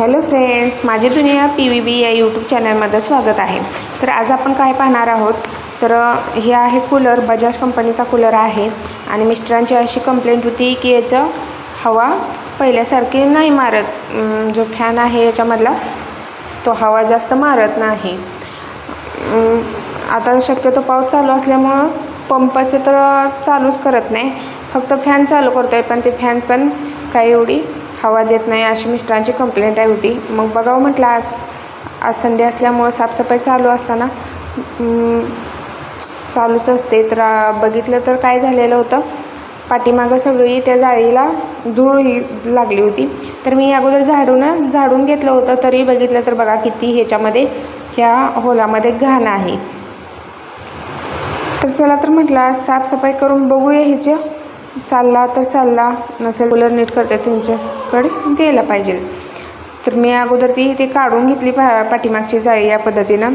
Hello friends माझी दुनिया P V बी या यूट्यूब चॅनलमध्ये स्वागत आहे. तर आज आपण काय पाहणार आहोत? तर हे आहे कूलर बजाज कंपनीचा कूलर आहे आणि मिस्टरांची अशी कंप्लेंट होती की याचं हवा पहिल्यासारखी नाही मारत. जो फॅन आहे याच्यामधला तो हवा जास्त मारत नाही. आता शक्यतो पाऊस चालू असल्यामुळं पंपाचं तर चालूच करत नाही. फक्त फॅन चालू करतो आहे पण ते फॅन पण काही एवढी हवा देत नाही अशी मिस्टरांची कंप्लेंट आहे होती. मग बघावं म्हटलं आज आज संडे असल्यामुळं साफसफाई चालू असताना चालूच असते. तर बघितलं तर काय झालेलं होतं पाठीमागं सगळी त्या जाळीला धूळ ही लागली होती. तर मी अगोदर झाडून झाडून घेतलं होतं तरी बघितलं तर बघा किती ह्याच्यामध्ये ह्या होलामध्ये घाण आहे. तर चला तर म्हटलं साफसफाई करून बघूया ह्याचे. चालला तर चालला. नसेल कूलर नीट करते तुमच्याकडे द्यायला पाहिजे. तर मी अगोदर ती ते काढून घेतली पा पाठीमागची जाळी या पद्धतीनं.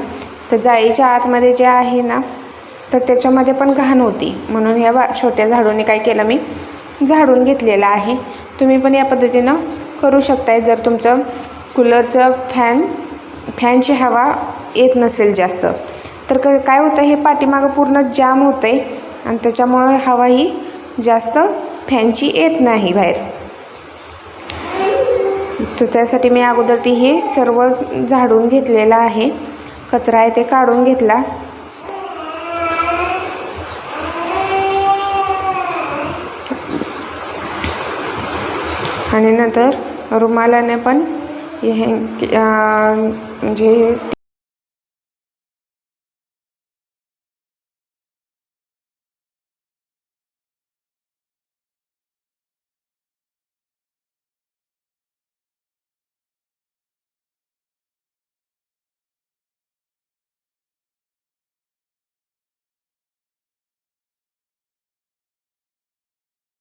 तर जाळीच्या आतमध्ये जे आहे ना तर त्याच्यामध्ये पण घाण होती. म्हणून ह्या बा छोट्या झाडूने काय केलं मी झाडून घेतलेलं आहे. तुम्ही पण या पद्धतीनं करू शकताय. जर तुमचं कूलरचं फॅन फॅनची हवा येत नसेल जास्त. तर क काय होतं हे पाठीमागं पूर्ण जाम होतं आहे आणि त्याच्यामुळे हवा ही जास्त फॅनची येत नाही बाहेर. तर त्यासाठी मी अगोदर ती हे सर्व झाडून घेतलेलं आहे. कचरा आहे ते काढून घेतला. आणि नंतर रुमालाने पण हे म्हणजे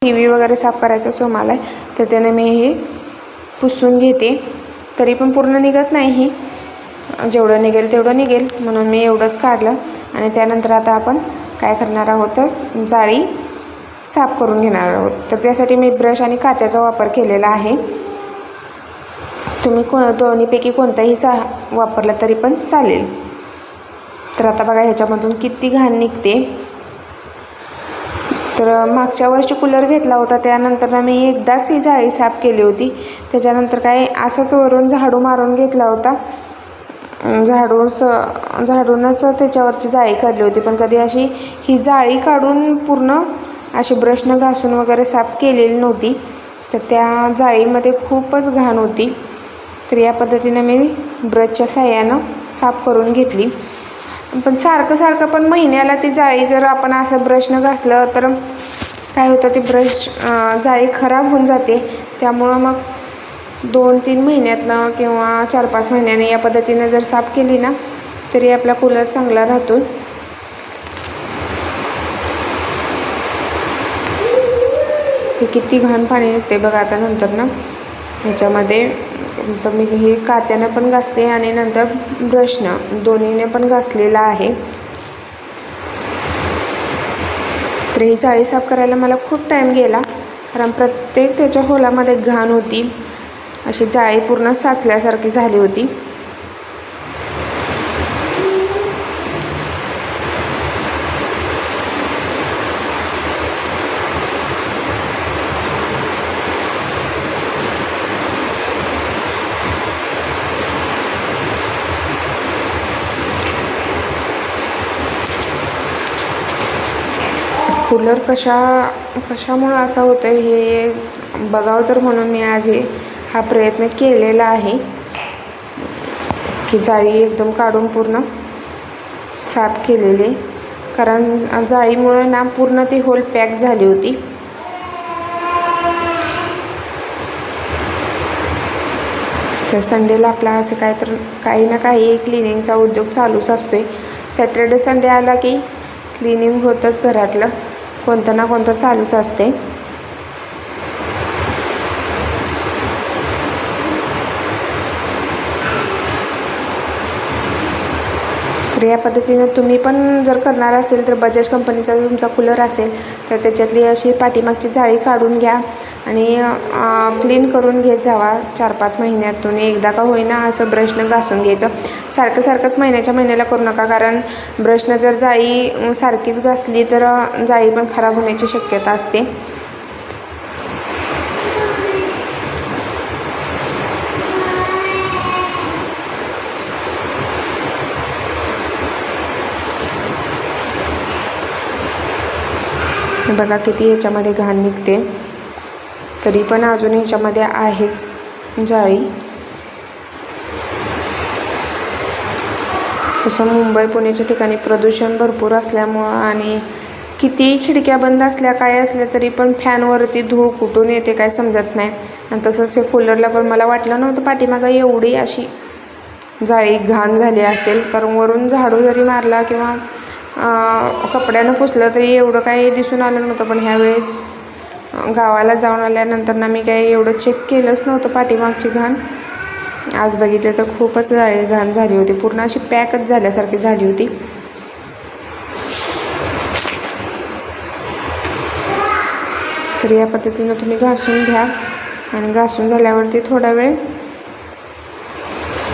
टी व्ही वगैरे साफ करायचा सोमाला आहे तर त्याने मी हे पुसून घेते. तरी पण पूर्ण निघत नाही ही. जेवढं निघेल तेवढं निघेल म्हणून मी एवढंच काढलं. आणि त्यानंतर आता आपण काय करणार आहोत तर जाळी साफ करून घेणार आहोत. तर त्यासाठी मी ब्रश आणि कात्याचा वापर केलेला आहे. तुम्ही को दोन्हीपैकी कोणताही चा वापरला तरी पण चालेल. तर आता बघा ह्याच्यामधून किती घाण निघते. तर मागच्या वर्षी कूलर घेतला होता. त्यानंतर ना मी एकदाच ही जाळी साफ केली होती. त्याच्यानंतर काय असंच वरून झाडू मारून घेतला होता. झाडूचं झाडूच झाडूनच त्याच्यावरची जाळी काढली होती. पण कधी अशी ही जाळी काढून पूर्ण अशी ब्रशनं घासून वगैरे साफ केलेली नव्हती. तर त्या जाळीमध्ये खूपच घाण होती. तर या पद्धतीनं मी ब्रशच्या साह्यानं साफ करून घेतली. पण सारखं सारखं पण महिन्याला ती जाळी जर आपण असं ब्रशनं घासलं तर काय होतं ती ब्रश जाळी खराब होऊन जाते. त्यामुळं मग दोन तीन महिन्यातनं किंवा चार पाच महिन्याने या पद्धतीनं जर साफ केली ना तरी आपला कूलर चांगला राहतो. ते किती घाण पाणी निघते बघा आता नंतर ना. ह्याच्यामध्ये तर मी हे कात्यानं पण घासते आणि नंतर ब्रशनं दोन्हीने पण घासलेला आहे. तर ही जाळी साफ करायला मला खूप टाईम गेला कारण प्रत्येक त्याच्या होलामध्ये घाण होती. अशी जाळी पूर्ण साचल्यासारखी झाली होती. कूलर कशा कशामुळं असा होतं हे बघावं तर म्हणून मी आज हे हा प्रयत्न केलेला आहे. की जाळी एकदम काढून पूर्ण साफ केलेली. कारण जाळीमुळे ना पूर्ण ती होल पॅक झाली होती. तर संडेला आपला असं काय तर काही ना काही क्लिनिंगचा उद्योग चालूच असतो आहे सॅटर्डे संडे आला की क्लिनिंग होतंच घरातलं. कोणतं ना कोणतं चालूच असते. तर या पद्धतीनं तुम्ही पण जर करणार असेल तर बजाज कंपनीचा जर तुमचा कूलर असेल तर त्याच्यातली अशी पाठीमागची जाळी काढून घ्या आणि क्लीन करून घेत जावा. चार पाच महिन्यातून एकदा का होईना असं ब्रशनं घासून घ्यायचं. सारखं सारखंच महिन्याच्या महिन्याला करू नका कारण ब्रशनं जर जाळी सारखीच घासली तर जाळी पण खराब होण्याची शक्यता असते. बघा किती ह्याच्यामध्ये घाण निघते. तरी पण अजून ह्याच्यामध्ये आहेच जाळी. तसं मुंबई पुण्याच्या ठिकाणी प्रदूषण भरपूर असल्यामुळं आणि कितीही खिडक्या बंद असल्या काय असल्या तरी पण फॅनवरती धूळ कुठून येते काय समजत नाही. आणि तसंच हे कूलरला पण मला वाटलं नव्हतं पाठीमागं एवढी अशी जाळी घाण झाली असेल. कारण वरून झाडू जरी मारला किंवा कपड्यानं पुसलं तरी एवढं काही दिसून आलं नव्हतं पण ह्यावेळेस गावाला जाऊन आल्यानंतर ना मी काही एवढं चेक केलंच नव्हतं पाठीमागची घाण. आज बघितलं तर खूपच घाण झाली होती. पूर्ण अशी पॅकच झाल्यासारखी झाली होती. तर या पद्धतीनं तुम्ही घासून घ्या. आणि घासून झाल्यावरती थोडा वेळ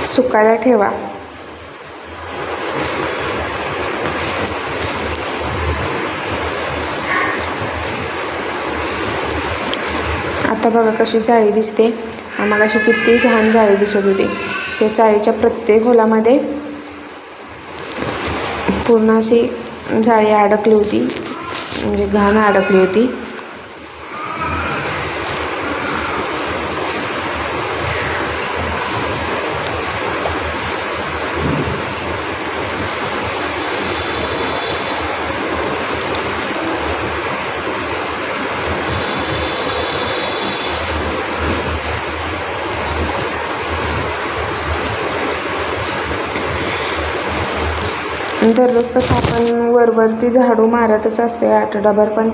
सुकायला ठेवा. आता बघा कशी जाळी दिसते. मग अशी किती घाण जाळी दिसत होती. त्या जाळीच्या प्रत्येक होलामध्ये पूर्ण अशी जाळी अडकली होती. म्हणजे घाण अडकली होती. दररोज कसं आपण वरवरती झाडू मारतच असते आठवडाभर पण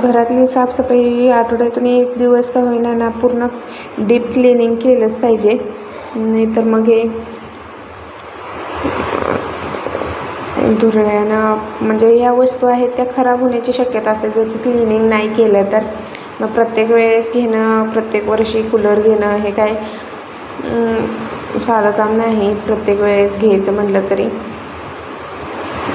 घरातली साफसफाई आठवड्यातून एक दिवस का होईना ना पूर्ण डीप क्लिनिंग केलंच पाहिजे. नाहीतर मग हे धुरळ्यानं म्हणजे या वस्तू आहेत त्या खराब होण्याची शक्यता असते. जर ती क्लिनिंग नाही केलं तर मग प्रत्येक वेळेस घेणं प्रत्येक वर्षी कूलर घेणं हे काय साधं काम नाही. प्रत्येक वेळेस घ्यायचं म्हटलं तरी.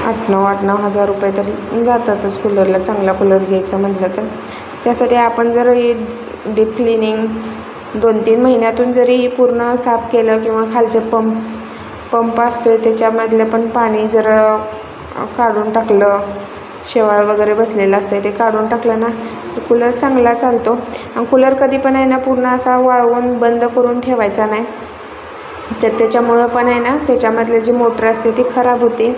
आठ नऊ आठ नऊ हजार रुपये तर जातातच कूलरला चांगला कूलर घ्यायचा म्हटलं तर. त्यासाठी आपण जर हे डीप क्लिनिंग दोन तीन महिन्यातून जरी पूर्ण साफ केलं किंवा खालचे पंप पंप असतो आहे त्याच्यामधलं पण पाणी जर काढून टाकलं शेवाळ वगैरे बसलेलं असतं ते काढून टाकलं ना कूलर चांगला चालतो. आणि कूलर कधी पण आहे ना पूर्ण असा वाळवून बंद करून ठेवायचा नाही. तर त्याच्यामुळं पण आहे ना त्याच्यामधले जी मोटर असते ती खराब होते.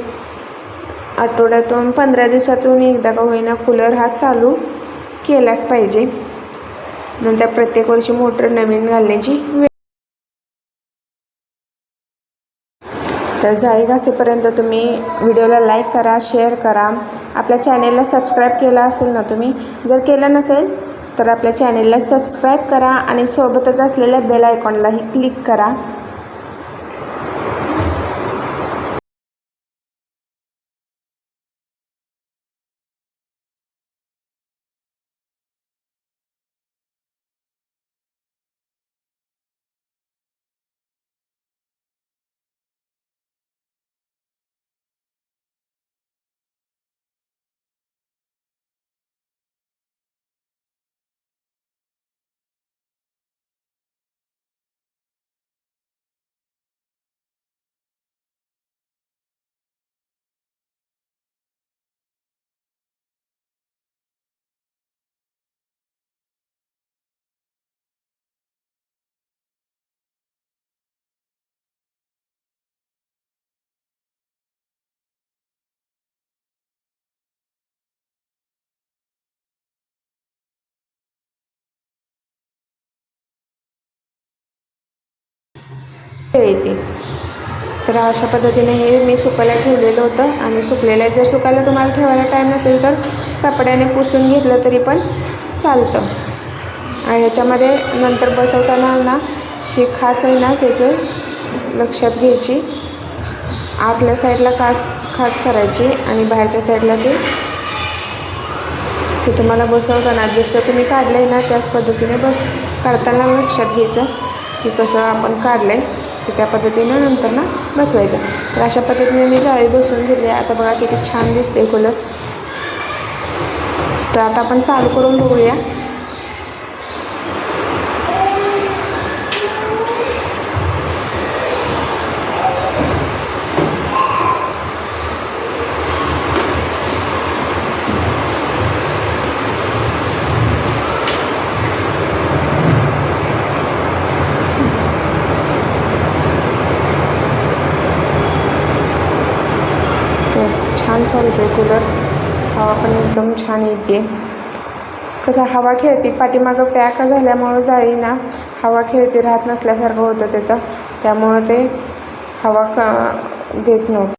आठवड्यातून पंधरा दिवसातून एकदा का होईना कूलर हा चालू केलाच पाहिजे. नंतर प्रत्येक वर्षी मोटर नवीन घालण्याची वेळ तर जाळी घासेपर्यंत तुम्ही व्हिडिओला लाईक करा शेअर करा. आपल्या चॅनेलला सबस्क्राईब केला असेल ना तुम्ही? जर केलं नसेल तर आपल्या चॅनेलला सबस्क्राईब करा आणि सोबतच असलेल्या बेल आयकॉनलाही क्लिक करा. येते. तर अशा पद्धतीने हे मी सुकायला ठेवलेलं होतं आणि सुकलेलं आहे जर सुकायला तुम्हाला ठेवायला टाईम नसेल तर कपड्याने पुसून घेतलं तरी पण चालतं. आणि ह्याच्यामध्ये नंतर बसवताना ना ही खाच आहे ना त्याचं लक्षात घ्यायची आतल्या साईडला खास खाच करायची आणि बाहेरच्या साईडला ते ते तुम्हाला बसवताना जसं तुम्ही काढलं आहे ना त्याच पद्धतीने बस काढताना लक्षात घ्यायचं की कसं आपण काढलं आहे तर त्या पद्धतीनं नंतर ना बसवायचं. तर अशा पद्धतीने मी जाळी बसवून घेतली. आता बघा किती छान दिसते कलर तर आता आपण चालू करून बघूया तर असा चालतो आहे कूलर हवा पण एकदम छान येते. कसं हवा खेळते पाठीमागं पॅक झाल्यामुळं जाळीना हवा खेळते राहत नसल्यासारखं होतं त्याचं. त्यामुळं ते हवा क देत नव्हतं.